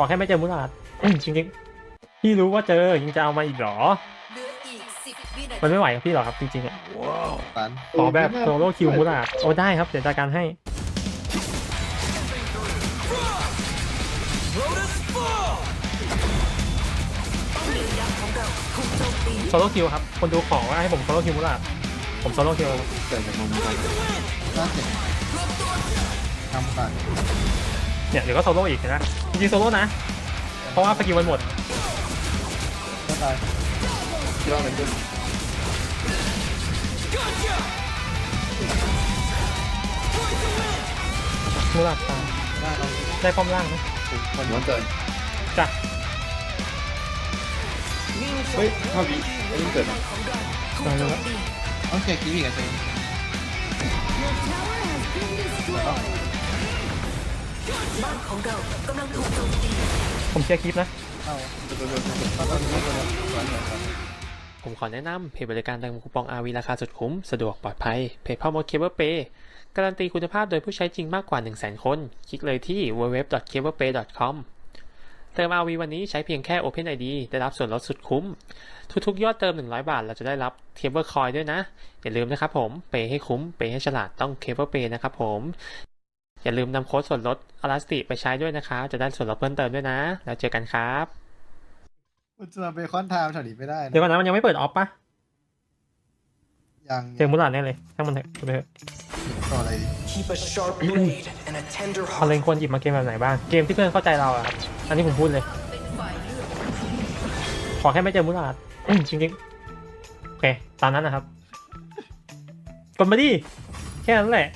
อแค่ไม่เจอมุลาดอืมจริงๆพี่รู้ว่าเจอยังจะเอามาอีกเหรอเหลืออีกสิบวินามันทีไม่ไหวกับพี่หรอกครับจริงๆอะตันขอแบบโซโล่คิวมุลาดโอ้ได้ครับเดี๋ยวจัดการให้โซโล่คิวครับ คนดูขอว่าให้ผมโซโล่คิวมุลาดผมโซโล่คิวเกิดจากมุมกันน่าเจ็บทำกันเนี่ยเดี๋ยวก็โซโล่อีกนะ จริงๆโซโล่นะ เพราะว่าสกิลมันหมดก็ตายคิดว่ามันขึ้นมุลาดตายหน้าเราได้ป้อมล่างนะถูกคนหัวเจอจ้ะเฮ้ยห้าวิไอ้นี่เกิดมาได้เลยต้องเช็คคีบีกับเจน บ้านของเรากำลังถูกโจมตีผมเชียร์คลิปนะเข้าเจอเจอเจอเจอเข้าตอนนี้ตัวนี้สวนเหมือนกันผมขอแนะนำเพจบริการเติมคูปอง RV ราคาสุดคุ้ม สะดวกปลอดภัย เพจพ่อมดเคเบิลเปย์การันตีคุณภาพโดยผู้ใช้จริงมากกว่า 100,000 คน คลิกเลยที่ www.cablepay.com เติม RV วันนี้ใช้เพียงแค่ OpenID ได้รับส่วนลดสุดคุ้ม ทุกๆ ยอดเติม 100 บาท เราจะได้รับเคเบิลคอยด้วยนะ อย่าลืมนะครับผม เปย์ให้คุ้ม เปย์ให้ฉลาดต้องเคเบิลเปย์นะครับผม อย่าลืมนำโค้ดส่วนลดอลาสติไปใช้ด้วยนะครับจะได้ส่วนลดเพิ่มเติมด้วยนะ แล้วเจอกันครับมันจะมาเบคอนไทม์แถวนี้ไม่ได้เดี๋ยวนะก่อนนะมันยังไม่เปิดออฟปะยังเจอมุลาดแน่เลยช่างมันเถอะไปเถอะต่ออะไร Keep a sharp blade and a tender เอาเล heart. นควรหยิบมาเกมแบบไหนบ้าง เกมที่เพื่อนเข้าใจเราอะครับ อันนี้ผมพูดเลยเป็นฝ่ายเลือกขอแค่ไม่เจอมุลาดอืมจริงๆโอเค ตามนั้นนะครับกดมาดิแค่นั้นแหละ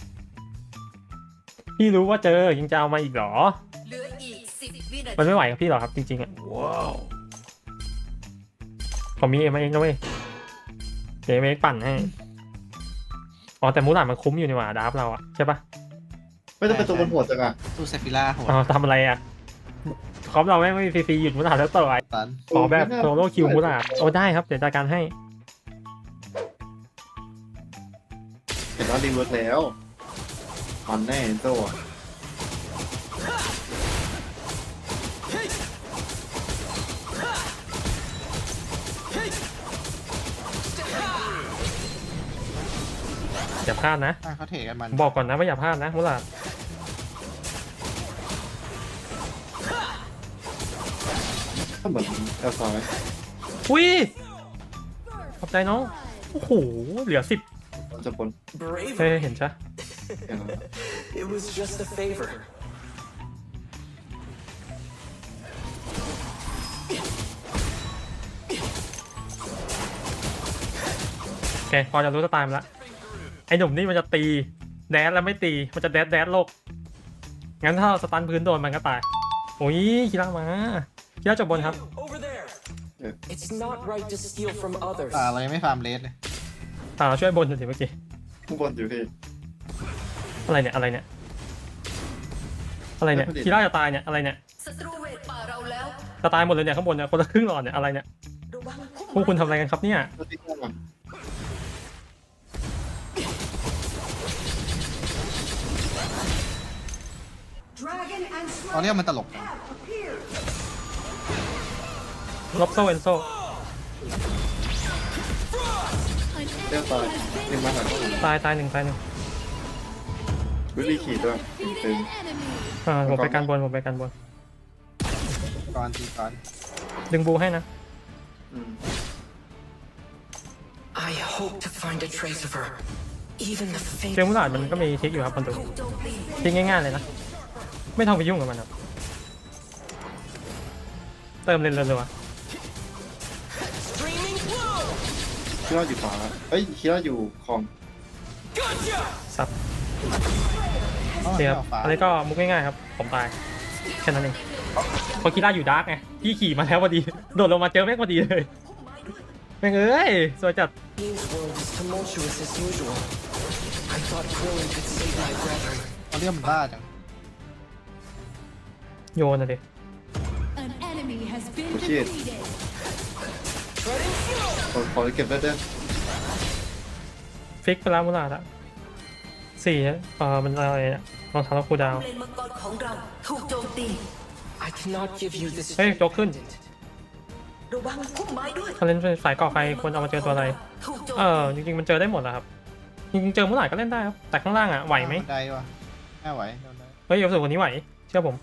พี่รู้ว่าเจอยังจะเอามาอีกเหรอ เหลืออีกสิบวินามันทีไม่ไหวกับพี่หรอกครับจริงๆอะผมมีเอ็มเองนะเว้ยเดี๋ยวเอ็มเองปั่นให้ อ๋อแต่มุลาดมันคุ้มอยู่นี่หว่าดาร์ฟเราอะใช่ปะไม่ต้องเป็นตัวบนหัวจังอะตู้เซฟิล่าโหดอ๋อทำอะไรอะคอมเราไม่งไม่มีฟรีๆหยุดมุลาดแล้วต่อไตันขอแบบโซโล่คิวมุลาดโอ้ได้ครับเดี๋ยวจัดการให้ เห็นว่ารีเวิร์กแล้ว คอนแน่โซ่อะอย่าพลาดนะ อะเขาเทกันมันบอกก่อนนะว่าอย่าพลาดนะมุลาดก็เหมือนเอลซอยอุ้ยขอบใจน้อง โอ้โห เหลือสิบมันจะปนเฮ้ Brave. ยเห็นใช่อย่างนั้น It was just a favor. โอเคพอจะรู้สไตล์มันละไอ้หนุ่มนี่มันจะตีแดดแล้วไม่ตีมันจะแดดแดดโลก งั้นถ้าเราสตันพื้นโดนมันก็ตายโอ้ยคิรามาคิราจบบนครับ Over there. Yeah. It's not right to steal from others. ตาเรายังไม่ฟาร์มเลสเลยตาเราช่วยบนหน่อยสิเมื่อกี้ข้างบนอยู่พี่ อะไรเนี่ยอะไรเนี่ยอะไรเนี่ยไม่ผลิตคิราจะตายเนี่ยอะไรเนี่ยศัตรูเวทป่าเราแล้วจะตายหมดเลยเนี่ยข้างบนเนี่ยคนละครึ่งหลอดเนี่ยอะไรเนี่ยระวังพวกคุณทำอะไรกันครับเนี่ยก็ที่ข้างอะตอนเรียกมันตลกลบโซเอนโซเจ้าตายยิงมาหาข้างหลังตายตายหนึ่งตายหนึ่ง วิลลี่ขี่ด้วยตึงอ่าผมไปการบนผมไปการบนก่อนตีก่อนดึงบูให้นะอืม I hope to find a trace of her. Even the เจอมุ faint. ลาดมันก็มีทริกอยู่ครับคนดูถูกโจมตีทริกง่ายๆเลยนะ ไม่ต้องไปยุ่งกับมันครับเติมเลนเลยเลยวะ Streaming blow. คิดว่าอยู่ขวาเอ้ยคิดว่าอยู่คลอง Gotcha. ซับอ๋อ โอเคครับเอาฟ้าอันนี้ก็มุกง่ายๆครับ ผมตายแค่นั้นเองเพอคิร่าอยู่ดาร์กไงพี่ขี่มาแล้วพอดี โดดลงมาเจอแม่งพอดีเลยแม่งเอ้ยสวยจัด Game's world is tumultuous as usual. I thought Krillin could save my brethren. เขาเรียกมันบ้าจังโยนนะดิ An enemy has been Oh, shit. defeated. Treading slow. ขอขอเก็บได้ด้วยฟิกไปแล้วมุลาดอะ สี่เออมันอะไรอะรองเท้าคูลดาวน์เลนมังกรของเราถูกโจมตี I cannot give you this เฮ้ยโจ๊กขึ้นระวังพุ่มไม้ด้วยถ้าเล่นสายก่อไฟควรเอามาเจอตัวอะไร ถูกโจมเออ จริงๆ มันเจอได้หมดแหละครับ จริงๆ เจอเมื่อไหร่ก็เล่นได้ครับ แต่ข้างล่างอะ ไหวไหมบันไดวะไม่ไหวโดนได้เฮ้ยเอฟสูงกว่านี้ไหว เชื่อผม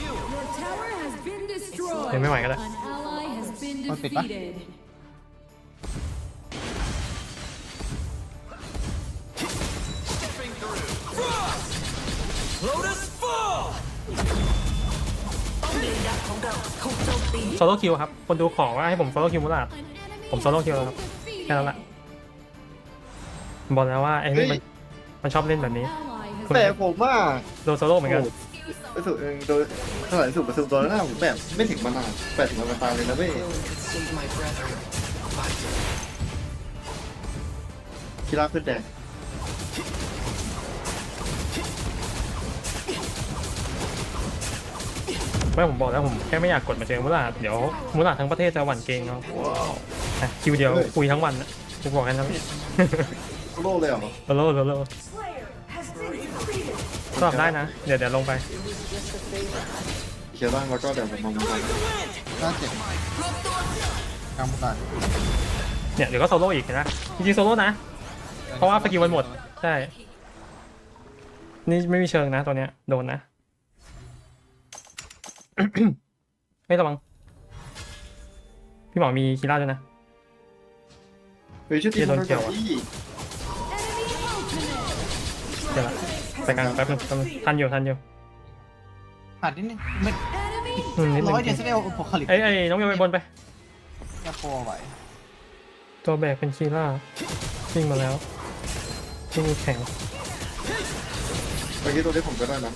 Your tower has been destroyed. เดี๋ยวไม่ไหวก็ได้ An ally has been Thôi, tuyệt quá. defeated. ป้อมเลนดักของเราถูกโจมตีโซโล่คิวครับ คนดูขอว่าให้ผมโซโล่คิวมุลาด An enemy ผม solo has kill been แล้วครับ defeated. แค่นั้นแหละบอกแล้วว่าไอ้นี่มันมันชอบเล่นแบบนี้ Ally has แต่ผมว่าโดนโซโล่เหมือนกัน ไปสู่เองโดยเท่าไหร่สู่ประตูตัวหน้าผมแบบไม่ถึงมานานแปดถึงมันตายเลยนะเว้ย Krillin could save my brethren, but กีฬาขึ้นแดง ไม่ผมบอกแล้วผมแค่ไม่อยากกดมาเจอมุลาดเดี๋ยวมุลาดทั้งประเทศจะหวั่นเกรงเอาอะคิวเดียวคุยทั้งวันนะผมบอกแค่นั้นโลกเลยเหรอโซโล่โซโล่สอบได้นะ เดี๋ยวเดี๋ยวลงไปเขียนร่างแล้วก็เดี๋ยวผมมองมันน่าเจ็บกำกันเนี่ยเดี๋ยวก็โซโล่อีกนะ จริงๆโซโล่นะ เพราะว่าสกิลมันหมด ใช่ นี่ไม่มีเชิงนะตัวเนี้ย โดนนะ ไม่ระวัง พี่หมอมีคีร่าด้วยนะ เฮ้ยชื่อทีมโดนเกี่ยวอะที่เดี๋ยวละไปกลางแป๊บนึงแป๊บนึงทันอยู่ทันอยู่หัดนิดนึงไม่อืมนิดนึงร้อยเดียวเซเลโอโพคาลิปไอ้ไอ้น้องเบลไปบนไปแค่โปรไหวตัวแบกเป็นคีร่าวิ่งมาแล้ววิ่งแข็งเมื่อกี้ตัวนี้ผมก็ได้นะ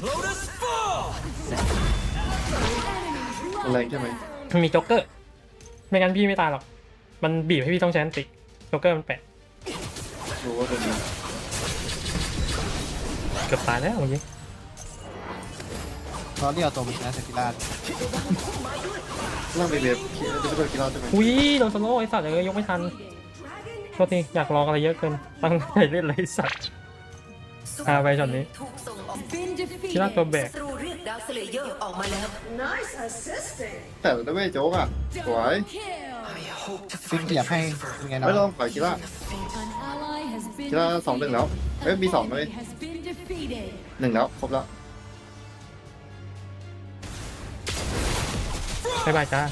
แรงใช่ไหมมันมีจ็อกเกอร์ ไม่งั้นพี่ไม่ตายหรอก มันบีบให้พี่ต้องใช้อันติจ็อกเกอร์มันแปะรู้ว่าตัวนี้เกือบตายแล้วเมื่อกี้ร้อยเดียวตัวมันชนะสกิลาดร่างในเว็บเขียนจะเป็นตัวกีฬาใช่ไหมอุ้ยโดนสโลว์ไอ้สัตว์เลยยกไม่ทันโทษทีอยากลองอะไรเยอะเกิน ตั้งใจเล่นอะไรไอ้สัตว์อ่าไปช็อตนี้ถูกส่งออก been คีร่าตัว defeated. แบก ศัตรูเรียกดาวเซเลเยอร์ออกมาแล้วแต่ได้เว้ยโจ๊กอะ สวย Kill. I hope to ฟิก find อยาก a ให้ trace of her. เป็นไงไม่เนาะต้องปล่อยกีฬา An ally has been กีฬาสองหนึ่งแล้วเอ้ยมีสองเลย has been defeated. หนึ่งแล้ว ครบแล้ว บายบายจ้า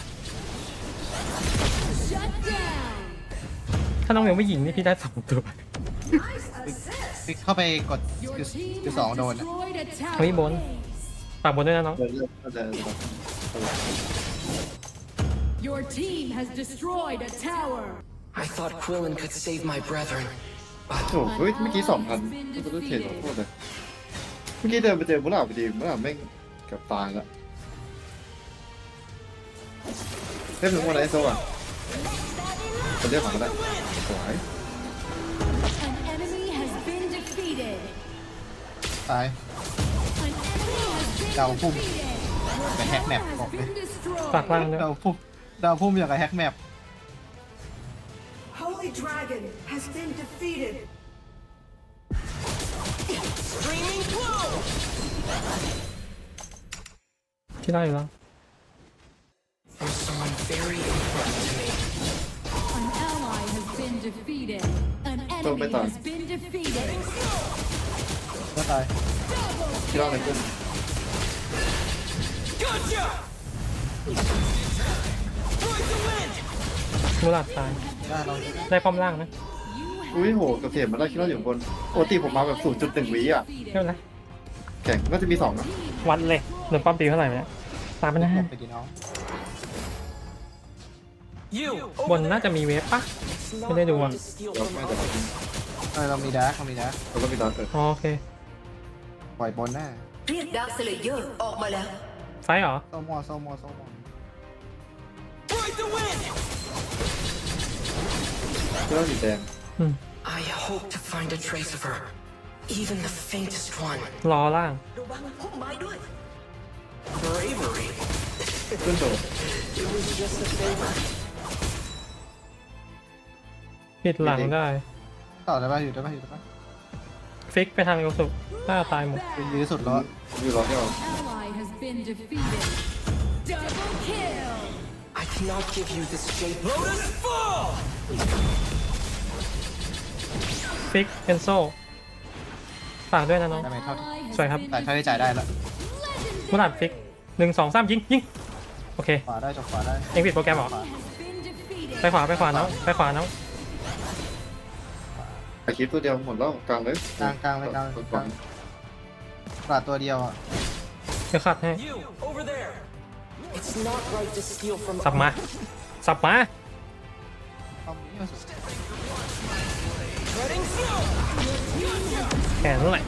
Shut down. ถ้าน้องเมลไม่ยิงนี่พี่ได้สองตัวฟิกเข้าไปกด Your คือ team คือ has สองโดนอะ destroyed a tower. เฮ้ยบน ฝากบนด้วยนะน้อง เดินเรื่อยเดินเรื่อย Your team has destroyed a tower. I thought Krillin could save my brethren, but โอ้โหเฮ้ยเมื่อกี้สองพันตัวนี้เทรดขอโทษเลยเมื่อกี้เดินไปเจอมุลาพอดีมุลาแม่งเกือบตายแล้วเทพถึงวันไหนโซ่อะคนเรียกของก็ได้สวย An enemy has been defeated. ตาย An enemy has been Đau phung. defeated. ไปแฮกแมป Has บอกเลย been destroyed. ฝากล่างด้วยดาวพุ่มดาวพุ่มอย่างกับแฮกแมป Holy Dragon has been defeated. streaming blow. ที่ได้อยู่แล้ว There's someone very important to me. An ally has been defeated. An Không, enemy bây giờ. has been defeated. ก็ตายกีฬาอะไรขึ้น มูลาดตาย ได้เราได้ป้อมล่างนะอุ้ยโหกระเทียมมาได้กีฬาอยู่บนปกติผมมาแบบศูนย์จุดหนึ่งวิอะไม่เป็นไรแข่งก็จะมีสองนะวัดเลยโดนป้อมตีเท่าไหร่เนี่ยตามไปนะหมดไปกี่น้อง You บนน่าจะมีเวฟปะไม่ได้ดูอะ to steal เรา from ไม่แต่เรา others. เออเรามีดาร์กเรามีดาร์กเราก็มีดาวเกิดอ๋อโอเค ปล่อยบนหน้า เรียกดาวเซเลเยอร์ออกมาแล้ว ไฟเหรอ โซมัวโซมัวโซมัว Fight the wind. กีฬาสีแดงอืม I hope to find a trace of her, even the faintest one. รอล่างระวังพุ่มไม้ด้วย Bravery. ขึ้นโดด It was just a favor. ผิดหลังได้ ต่อได้ป่ะอยู่ได้ป่ะอยู่ได้ป่ะฟิกไปทางโยสุน่าตายหมด เป็นยื้อสุดแล้ว อยู่รอเดียว Ally has been defeated. cannot give you this shape. ฟิกเอนโซฝากด้วยนะน้อง ได้ไหมเท่าที่สวยครับ แต่เท่าที่จ่ายได้แล้วมุลัดฟิกหนึ่งสองสามยิงยิงโอเค ขวาได้จบขวาได้เองปิดโปรแกรมเหรอ Has been defeated. ไปขวาไปขวาน้องไปขวาน้องไอคลิปตัวเดียวหมดแล้วกลางเลยกลางกลางเลยกลางกลางปลาดตัวเดียวอะ เดี๋ยวขัดให้ It's not right to steal from สับมา สับมาเอานี้มาสุดแขนนั่นแหละ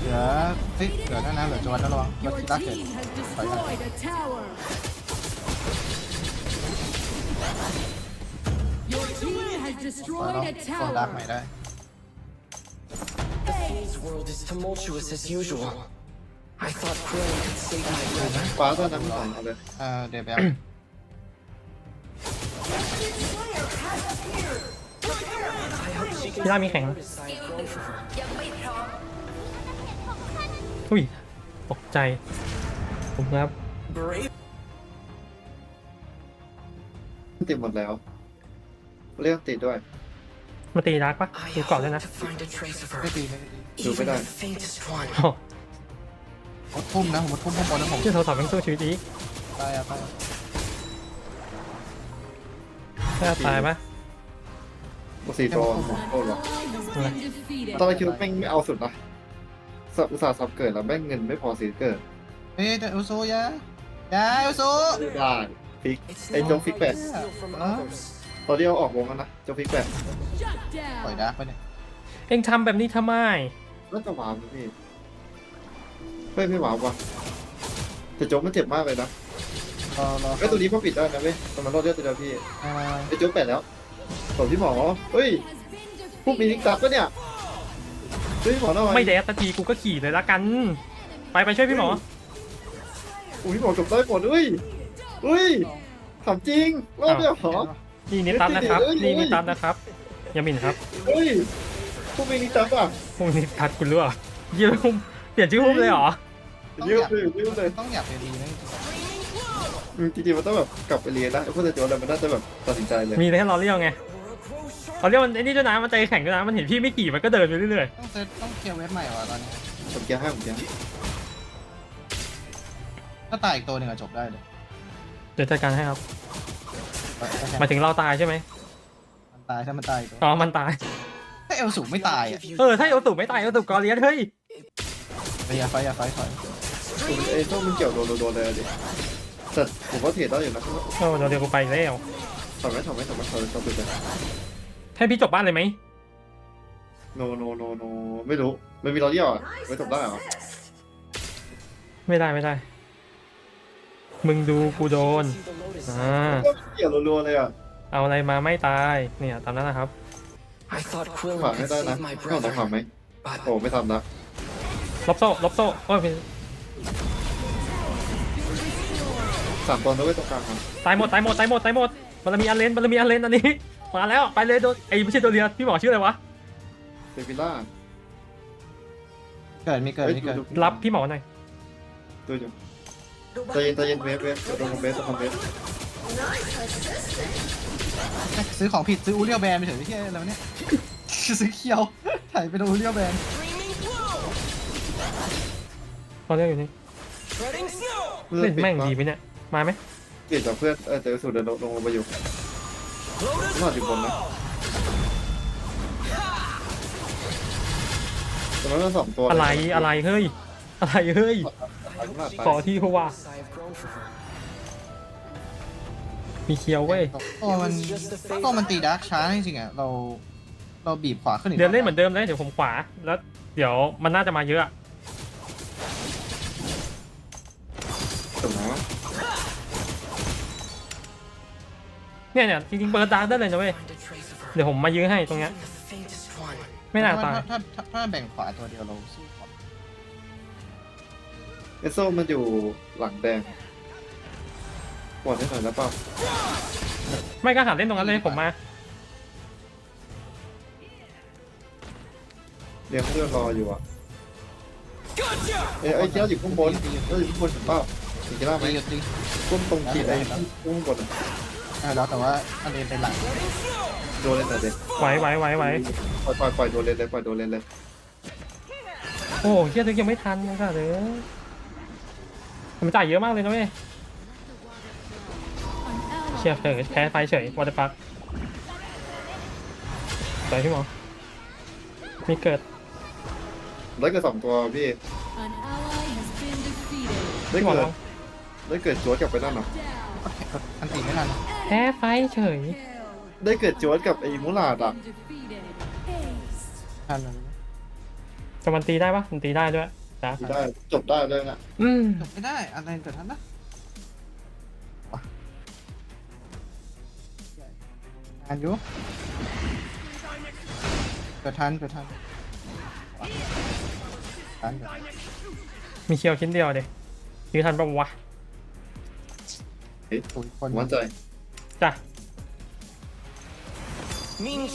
เหลือเฮ้ยเหลือนั่นนะเหลือจวนนะระวังรถ Your ที่รักเกิด team has ถอยมา destroyed a tower. Your team has ขวา destroyed เรา a โซนดักใหม่ tower. ได้ This world is tumultuous as usual. I thought Krillin could save my brother. ฟ้าตอนนั้นมันเอาเลยเอ่อเดบแบลพี่ล่ามีแข็ง Notice I've grown from her. ยังไม่พร้อมอุ้ยตกใจ ผมครับ Brave. ติดหมดแล้ว เรื่องติดด้วย มาตีดักปะ I ดูก่อนด้วย hope นะ to find a trace of ไม่ her. ตีไม่ตี Chưa Even cái the này. faintest one. โอ้ ผมทุ่มนะผมทุ่มข้างบนนะผมชื่อโทรศัพท์ยังสู้ชีวิตอีกตายอะตายน่าตายปะสี่ตัวหมดโคตรหรอ Ally has been defeated. ตอนแรกคิดว่าแม่งไม่เอาสุดนะสับอุตสาห์ซับเกิดแล้วแม่งเงินไม่พอสีเกิดเฮ้ยเอลซูยะยาเอลซูได้ฟิกไอ้โจ๊กฟิกแปดตอนที่เอาออกวงแล้วนะโจ๊กฟิกแปดปล่อย down. ดักไปเนี่ยเอ็งทำแบบนี้ทำไมน่าจะหวานนะพี่ เฮ้ยไม่หวานว่ะแต่โจ๊กมันเจ็บมากเลยนะรอรอไอ้ยตัวนี้พอปิดได้นะเว้ยตอนมันรอดเลือดตัวเดียวพี่มามามาไอ้โจ๊กแปดแล้วส่งพี่หมอเฮ้ย Has been พวกมีนิก defeated. ซับปะเนี่ยช่วยพี่หมอหน่อยไม่แดดสักทีกูก็ขี่เลยละกัน ไปไปช่วยพี่หมอ อุ้ยพี่หมอจบได้หมดเฮ้ยเฮ้ยถามจริงรอบเดียวเหรอ นี่นิตันนะครับ เอ้ยเอ้ยนี่นิตันนะครับอยาหมินครับเฮ้ยพวกมีนิกซับอะ พวกนิตันคุณรู้เหรอยืมเปลี่ยนชื่อหุ้มเลยเหรอ เยอะเลยเยอะเลยต้องอยากเป็นดีนะอืมจริงๆมันต้องแบบกลับไปเรียนนะไอ้พวกแต่โจ๊กอะไรมันน่าจะแบบตัดสินใจเลยมีแต่ให้เราเรียกไงเราเรียกมันไอ้นี่ด้วยนะมันใจแข็งด้วยนะมันเห็นพี่ไม่ขี่มันก็เดินไปเรื่อยต้องเซตต้องเคลียร์เว็บใหม่ว่ะตอนนี้ผมเกียร์ให้ผมเกียร์ให้ถ้าตายอีกตัวหนึ่งอะจบได้เลยๆเดี๋ยวจัดการให้ครับแต่แต่แค่หมายถึงเราตายใช่ไหมมันตายถ้ามันตายอีกตัวอ๋อมันตายถ้าเอลสูไม่ตายอะ Give you เออถ้าเอลตุไม่ตายเอลตุกอเลียสเฮ้ยไปอย่าไฟอย่าไฟถอย ผมไอ้โจ๊กมันเกี่ยวโดนโดนเลยดิแต่ผมว่าเทรดได้อยู่นะโอ้เดี๋ยวเดี๋ยวกูไปแล้วถอดไหมถอดไหมถอดไหมถอดถอดไปเลยให้พี่จบบ้านเลยไหมโนโนโนโนไม่รู้ไม่มีเราเดียวอะไม่จบได้เหรอไม่ได้ไม่ได้ มึงดูกูโดนอ่าเกี่ยวรัวๆเลยอะเอาอะไรมาไม่ตายเนี่ยตามนั้นนะครับฝาก Krillin ให้ could ได้นะต้องต้อง brother, ทำไหมโอ้ไม่ทำนะลบโซ่ลบโซ่โอ้ย สามตัวแล้วไว้ยตรงกลางครับตายหมดตายหมดตายหมดตายหมดบารมีอันเลนบารมีอันเลนอันนี้ มาแล้วไปเลยโดนไอ้ไม่ใช่ตัวเรียพี่หมอชื่ออะไรวะเซฟิล่าเกิดมีเกิดเฮ้ยมีเกิดดูรับพี่หมอหน่อยดูอยู่ใจเย็นใจเย็นเวฟเวฟโดนเวฟโดนเวฟซื้อของผิดซื้ออูเรียลแบนไปเฉยไม่ใช่อะไรวะเนี่ยซื้อเคียวถ่ายไปโดนอูเรียลแบนตอนนี้อยู่นี่เล่นแม่งดีไหมเนี่ย มาไหมเกลียดจากเพื่อนเออเจอสูดเดินลงลงมาอยู่น่าอยู่บนนะตอนนั้นสองตัวอะไรอะไรเฮ้ยอะไรเฮ้ยขอที่เขาว่า I have grown from her. มีเคียวเว้ยตัวมันตัวมันตีดาร์กช้าจริงๆอะเราเราบีบขวาขึ้นอีกเดินเล่นเหมือนเดิมเลยเดี๋ยวผมขวาแล้ว เดี๋ยวมันน่าจะมาเยอะ เนี่ยเนี่ยจริงๆเปิดดาร์กได้เลยนะเว้ย Find a trace of her. เดี๋ยวผมมายื้อให้ตรงเนี้ย Even the faintest one. ไม่น่าตายถ้าถ้าถ้าแบ่งขวาตัวเดียวเราสู้ก่อนเอสโซมันอยู่หลังแดงปวดให้หน่อยแล้วเปล่าไม่ก็หาเล่นตรงนั้นเลยผมมาเรียงเพื่อนรออยู่อะเอ้ยไอ้เจ้าอยู่ข้างบนเจ้าอยู่ข้างบนเห็นเปล่าเห็นกีฬาไหมตีหยุดตีก้มตรงขีดไอ้ข้างบน อะเออแล้วแต่ว่าอันเลนเป็นหลักโดนเล่นแต่เด็กไหวไหวไหวไหวปล่อยปล่อยปล่อยโดนเล่นเลยปล่อยโดนเล่นเลยโอ้เฮียตึกยังไม่ทันนะค่ะเด้อมันจ่ายเยอะมากเลยนะเว้ย An เชีย ally ร์เฉยแพ้ไฟเฉยวัตฟักสวยพี่หมอมีเกิดได้เกิดสองตัวพี่ an ally has been defeated. ได้พี่หมอเกิลดองได้เกิดจวดกลับไปนั่นเหรอ Down. อันตีไม่ทัน แพ้ไฟเฉย ได้เกิดจวดกับไอ้มูลาดอะ Been defeated. Ace. ทันเลยจะมันตีได้ปะมันตีได้ด้วยจ้าได้จบได้เลยนะอืมจบไม่ได้อันเลนเกิดทันนะงานอยู่เกิดทันเกิดทันทันเกิดมีเคียวชิ้นเดียวเด็ยื้อทันปะวะศูนย์คนมั่นใจ จ้ะ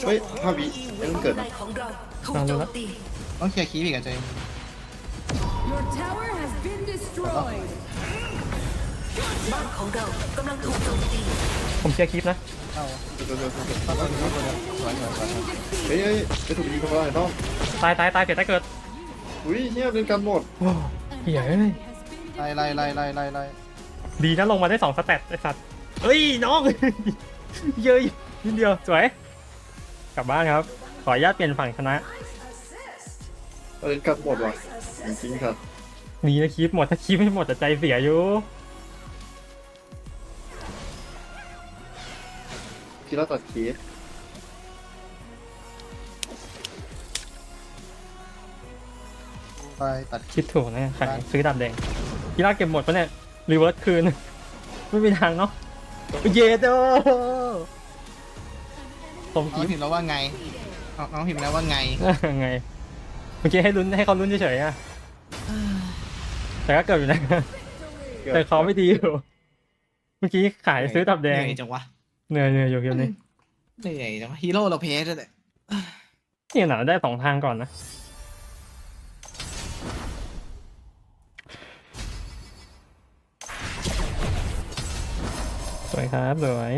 เฮ้ยห้าวิยังเกิดในนะของเราถูกโจมตีต้องเคลียร์คีย์อีกอะเจม Your tower has been destroyed. บ้านของเรากำลังถูกโจมตีผมเชียร์คลิปนะเข้าเดี๋ยวเดี๋ยวเดี๋ยวเดี๋ยวเข้าตัวนี้เข้าตัวนี้สวยสวยสวยเฮ้ยเฮ้ยไปถูกยิงเข้าไปน้องตายตายตายเกิดตายเกิดอุ้ยเฮียเล่นกันหมดโอ้เหี้ยเอ้ยไล่ไล่ไล่ไล่ไล่ไล่ดีนะลงมาได้สองสเตตไอสัตว์ เอ้ยน้อง เยอะนิดเดียวสวย กลับบ้านครับ ขออนุญาตเปลี่ยนฝั่งชนะเล่นกันหมดว่ะจริงๆครับดีนะคลิปหมดถ้าคลิปไม่หมดจะใจเสียอยู่ที่เราตัดคีย์ไปตัดคิดถูกนะขายซื้อดาบแดงกีฬาเก็บหมดปะเนี่ยรีเวิร์สคืน ไม่มีทางเนาะ เยโดผมคน้องลิปพิมพ์แล้วว่าไงน้องน้องพิมพ์แล้วว่าไง ไงเมื่อกี้ให้ลุ้นให้เขาลุ้นเฉยๆอะแต่ก็เกิดอยู่นะ แต่เขาไม่ดีอยู่ เมื่อกี้ขายซื้อดาบแดง เหนื่อยจังวะเหนื่อยเหนื่อยอยู่เกมนี้เหนื่อยจังวะฮีโร่เราเพสด้วยแหละนี่หนาได้สองทางก่อนนะ วยครับสวย